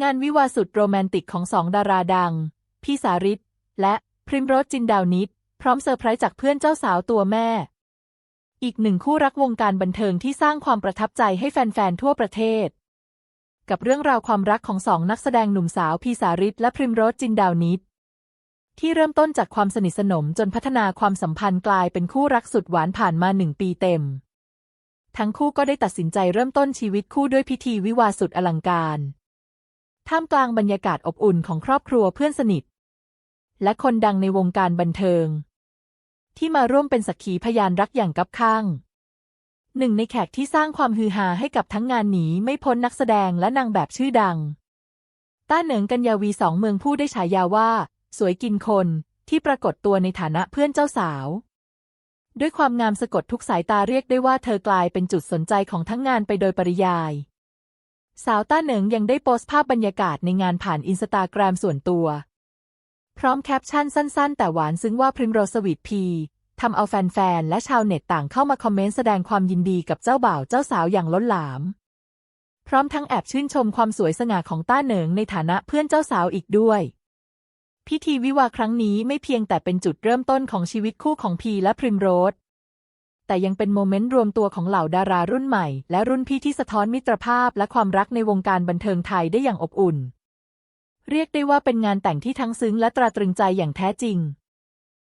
งานวิวาสุดโรแมนติกของสองดาราดัง พี่สาริตและพริมโรสจินดาวนิด พร้อมเซอร์ไพรส์จากเพื่อนเจ้าสาวตัวแม่ อีกหนึ่งคู่รักวงการบันเทิงที่สร้างความประทับใจให้แฟน ๆ ทั่วประเทศ กับเรื่องราวความรักของสองนักแสดงหนุ่มสาวพีสาริตและพริมโรสจินดาวนิด ที่เริ่มต้นจากความสนิทสนมจนพัฒนาความสัมพันธ์กลายเป็นคู่รักสุดหวานผ่านมาหนึ่งปีเต็ม ทั้งคู่ก็ได้ตัดสินใจเริ่มต้นชีวิตคู่ด้วยพิธีวิวาสุดอลังการ ท่ามกลางบรรยากาศอบอุ่นของครอบครัวเพื่อนสนิท และคนดังในวงการบันเทิง ที่มาร่วมเป็นสักขีพยานรักอย่างกับข้าง หนึ่งในแขกที่สร้างความฮือฮาให้กับทั้งงานหนีไม่พ้นนักแสดงและนางแบบชื่อดัง ต้าเหนิงกัญญาวีสองเมืองผู้ได้ฉายาว่า สวยกินคนที่ปรากฏตัวในฐานะเพื่อนเจ้าสาว ด้วยความงามสะกดทุกสายตาเรียกได้ว่าเธอกลายเป็นจุดสนใจของทั้งงานไปโดยปริยาย สาวต้าเหนิงยังได้โพสต์ภาพบรรยากาศในงานผ่านอินสตาแกรมส่วนตัว พร้อมแคปชั่นสั้นๆ แต่หวานซึ้งว่าพริมโรสวีทพีทำเอาแฟนๆ และชาวเน็ตต่างเข้ามาคอมเมนต์แสดงความยินดีกับเจ้าบ่าวเจ้าสาวอย่างล้นหลาม พร้อมทั้งแอบชื่นชมความสวยสง่าของต้าเหนิงในฐานะเพื่อนเจ้าสาวอีกด้วย พิธีวิวาครั้งนี้ไม่เพียงแต่เป็นจุดเริ่มต้นของชีวิตคู่ของพีและพริมโรส แต่ยังเป็นโมเมนต์รวมตัวของเหล่าดารารุ่นใหม่ และรุ่นพี่ที่สะท้อนมิตรภาพและความรักในวงการบันเทิงไทยได้อย่างอบอุ่น เรียกได้ว่าเป็นงานแต่งที่ทั้งซึ้งและตราตรึงใจอย่างแท้จริง